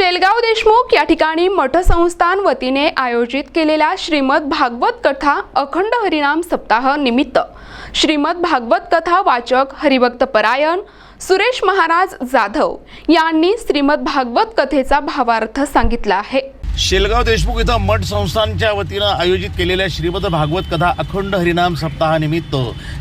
शेलगाव देशमुख या ठिकाणी मठसंस्थान वतीने आयोजित केलेल्या श्रीमद भागवत कथा अखंड हरिनाम सप्ताह निमित्त. श्रीमद भागवत कथा वाचक हरिभक्त परायण सुरेश महाराज जाधव यांनी श्रीमद भागवत कथेचा भावार्थ सांगितला आहे. शेलगाव देशमुख इथं मठ संस्थानच्या वतीनं आयोजित केलेल्या श्रीमद भागवत कथा अखंड हरिनाम सप्ताहानिमित्त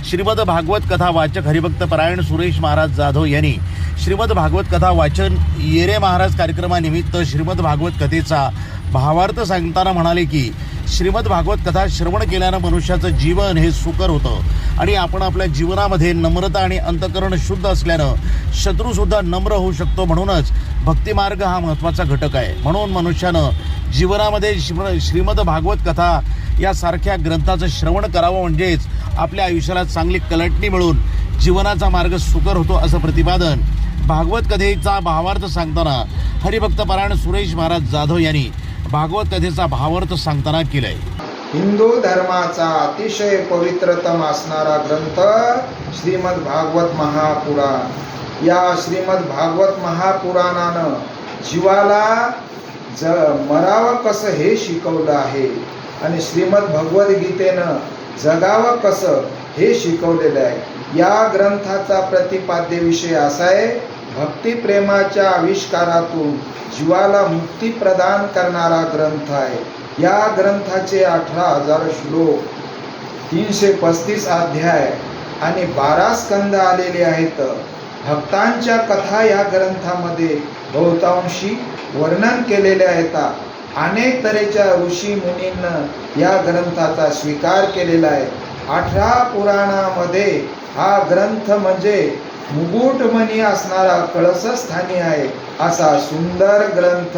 श्रीमद भागवत कथा वाचक हरिभक्त परायण सुरेश महाराज जाधव यांनी श्रीमद भागवत कथा वाचन येरे महाराज कार्यक्रमानिमित्त श्रीमद भागवत कथेचा भावार्थ सांगताना म्हणाले की श्रीमद भागवत कथा श्रवण केल्यानं मनुष्याचं जीवन हे सुकर होतं आणि आपण आपल्या जीवनामध्ये नम्रता आणि अंतकरण शुद्ध असल्यानं शत्रूसुद्धा नम्र होऊ शकतो म्हणूनच भक्तिमार्ग हा महत्त्वाचा घटक आहे. म्हणून मनुष्यानं जीवनामध्ये श्रीमद भागवत कथा यासारख्या ग्रंथाचं श्रवण करावं म्हणजेच आपल्या आयुष्याला चांगली कलटणी मिळून जीवनाचा मार्ग सुकर होतो असं प्रतिपादन भागवत कथेचा भावार्थ सांगताना हरिभक्त परायण सुरेश महाराज जाधव यांनी भागवत कथेचा भावार्थ सांगताना केलाय. हिंदू धर्माचा अतिशय पवित्रतम असणारा ग्रंथ श्रीमद भागवत महापुराण. या श्रीमद भागवत महापुराणानं जीवाला ज मरावं कसं हे शिकवलं आहे? आणि श्रीमद भगवद्गीतेनं जगावं कसं हे शिकवलेलं आहे. या ग्रंथाचा प्रतिपाद्य विषय असा आहे भक्तिप्रेमाच्या आविष्कारातून जीवाला मुक्ती प्रदान करणारा ग्रंथ आहे. या ग्रंथाचे अठरा हजार श्लोक तीनशे पस्तीस अध्याय आणि बारा स्कंद आलेले आहेत. भक्तांच्या कथा या ग्रंथामध्ये बहुतांशी वर्णन केलेले आहेत. अनेक तऱ्हेच्या ऋषी मुनींना या ग्रंथाचा स्वीकार केलेला आहे. अठरा पुराणामध्ये हा ग्रंथ म्हणजे मुकुटमणी असणारा कळसस्थानी आहे. असा सुंदर ग्रंथ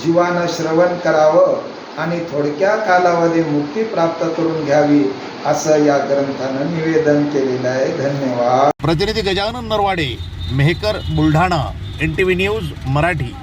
जीवानं श्रवण करावं आणि थोडक्या कालावधी मुक्ती प्राप्त करून घ्यावी असं या ग्रंथानं निवेदन केलेलं आहे. धन्यवाद. प्रतिनिधी Gajanan Narwade Mehkar Buldhana N T V news Marathi.